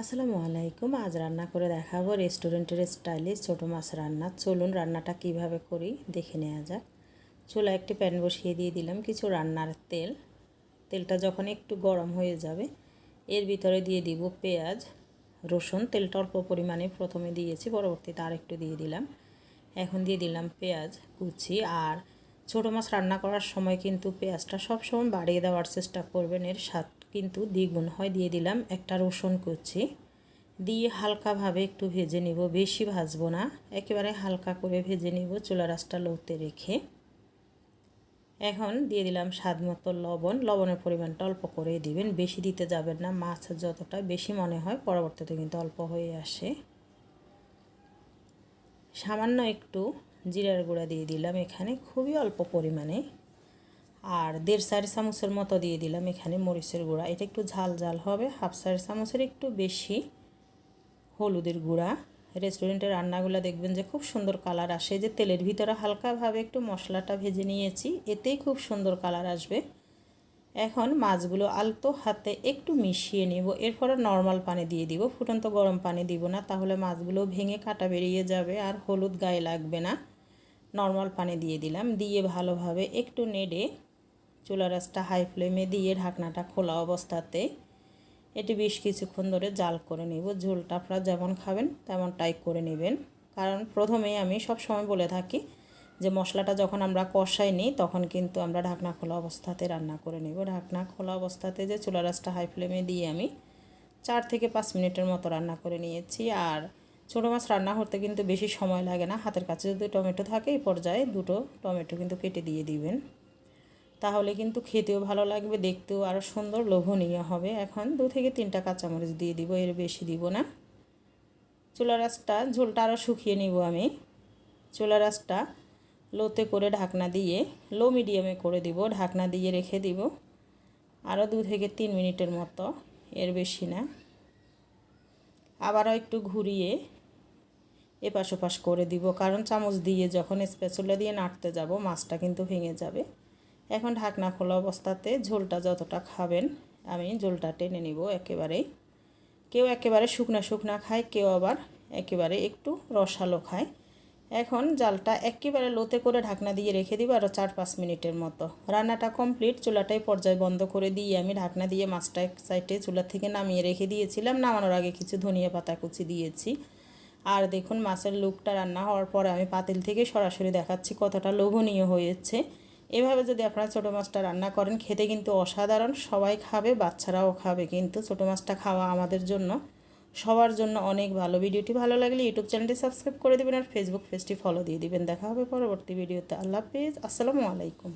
আসসালামু আলাইকুম, আজ রান্না করে দেখাবো রেস্টুরেন্টের স্টাইলে ছোটো মাছ রান্না। চলুন রান্নাটা কীভাবে করি দেখে নেওয়া যাক। চুলা একটি প্যান বসিয়ে দিয়ে দিলাম কিছু রান্নার তেল। তেলটা যখন একটু গরম হয়ে যাবে, এর ভিতরে দিয়ে দিব পেঁয়াজ, রসুন। তেলটা অল্প পরিমাণে প্রথমে দিয়েছি, পরবর্তীতে আর একটু দিয়ে দিলাম। এখন দিয়ে দিলাম পেঁয়াজ, কুচি। আর ছোটো মাছ রান্না করার সময় কিন্তু পেঁয়াজটা সবসময় বাড়িয়ে দেওয়ার চেষ্টা করবেন, এর স্বাদ কিন্তু দ্বিগুণ। হয় দিয়ে দিলাম একটা রসুন কুচি। দিয়ে হালকাভাবে একটু ভেজে নিব, বেশি ভাজবো না। একেবারে হালকা করে ভেজে নিব চুলা রাসটা লোতে রেখে। এখন দিয়ে দিলাম স্বাদ মতো লবণ। লবণের পরিমাণটা অল্প করে দিবেন, বেশি দিতে যাবেন না। মাছ যতটা বেশি মনে হয় পরবর্তীতে কিন্তু অল্প হয়ে আসে। সামান্য একটু জিরার গুঁড়া দিয়ে দিলাম এখানে, খুবই অল্প পরিমাণে। আর দেড় চারি চামচের মতো দিয়ে দিলাম এখানে মরিচের গুঁড়া। এটা একটু ঝাল ঝাল হবে, হাফ চারি চামচের একটু বেশি হলুদের গুঁড়া। রেস্টুরেন্টের রান্নাগুলো দেখবেন যে খুব সুন্দর কালার আসে। যে তেলের ভিতরে হালকাভাবে একটু মশলাটা ভেজে নিয়েছি, এতেই খুব সুন্দর কালার আসবে। এখন মাছগুলো আলতো হাতে একটু মিশিয়ে নেব। এরপরে নর্মাল পানি দিয়ে দিব, ফুটন্ত গরম পানি দিব না, তাহলে মাছগুলো ভেঙে কাটা বেরিয়ে যাবে আর হলুদ গায়ে লাগবে না। নর্মাল পানি দিয়ে দিলাম, দিয়ে ভালোভাবে একটু নেড়ে চুলা রাসটা হাই ফ্লেমে দিয়ে ঢাকনাটা খোলা অবস্থাতে। এটি বেশ কিছুক্ষণ ধরে জাল করে নেব। ঝোলটা আপনারা যেমন খাবেন তেমন টাইপ করে নেবেন। কারণ প্রথমেই আমি সব সময় বলে থাকি যে, মশলাটা যখন আমরা কষাই নিই, তখন কিন্তু আমরা ঢাকনা খোলা অবস্থাতে রান্না করে নেব। ঢাকনা খোলা অবস্থাতে যে চুলা রাসটা হাই ফ্লেমে দিয়ে আমি চার থেকে পাঁচ মিনিটের মতো রান্না করে নিয়েছি। আর ছোটো মাছ রান্না করতে কিন্তু বেশি সময় লাগে না। হাতের কাছে যদি টমেটো থাকে, এই পর্যায়ে দুটো টমেটো কিন্তু কেটে দিয়ে দিবেন। তাহলে কিন্তু খেতেও ভালো লাগবে, দেখতেও আরও সুন্দর, লোভনীয় হবে। এখন দু থেকে তিনটা কাঁচামরিচ দিয়ে দিব, এর বেশি দিব না। চুলা রাসটা ঝোলটা আরও শুকিয়ে নিব আমি। চুলা রাসটা লোতে করে ঢাকনা দিয়ে, লো মিডিয়ামে করে দিব, ঢাকনা দিয়ে রেখে দিব। আরও দু থেকে তিন মিনিটের মতো, এর বেশি না। আবারও একটু ঘুরিয়ে এপাশ ওপাশ করে দিব, কারণ চামচ দিয়ে যখন স্পেচুলা দিয়ে নাড়তে যাব, মাছটা কিন্তু ভেঙে যাবে। এখন ঢাকনা খোলা অবস্থাতে ঝোলটা যতটা খাবেন, আমি ঝোলটা টেনে নিব একেবারেই। কেউ একেবারে শুকনা শুকনা খায়, কেউ আবার একেবারে একটু রসালো খায়। এখন জালটা একেবারে লোতে করে ঢাকনা দিয়ে রেখে দিব আরও চার পাঁচ মিনিটের মতো। রান্নাটা কমপ্লিট, চুলাটাই পর্যায়ে বন্ধ করে দিয়ে আমি ঢাকনা দিয়ে মাছটা এক সাইডে চুলা থেকে নামিয়ে রেখে দিয়েছিলাম। নামানোর আগে কিছু ধনিয়া পাতা কুচি দিয়েছি। আর দেখুন, মাছের লুকটা রান্না হওয়ার পরে আমি পাতিল থেকে সরাসরি দেখাচ্ছি কতটা লোভনীয় হয়েছে। এভাবে যদি আপনারা ছোটো মাছটা রান্না করেন, খেতে কিন্তু অসাধারণ। সবাই খাবে, বাচ্চারাও খাবে কিন্তু ছোটো মাছটা খাওয়া আমাদের জন্য, সবার জন্য অনেক ভালো। ভিডিওটি ভালো লাগলে ইউটিউব চ্যানেলটি সাবস্ক্রাইব করে দেবেন আর ফেসবুক পেজটি ফলো দিয়ে দিবেন। দেখা হবে পরবর্তী ভিডিওতে। আল্লাহ হাফিজ। আসসালামু আলাইকুম।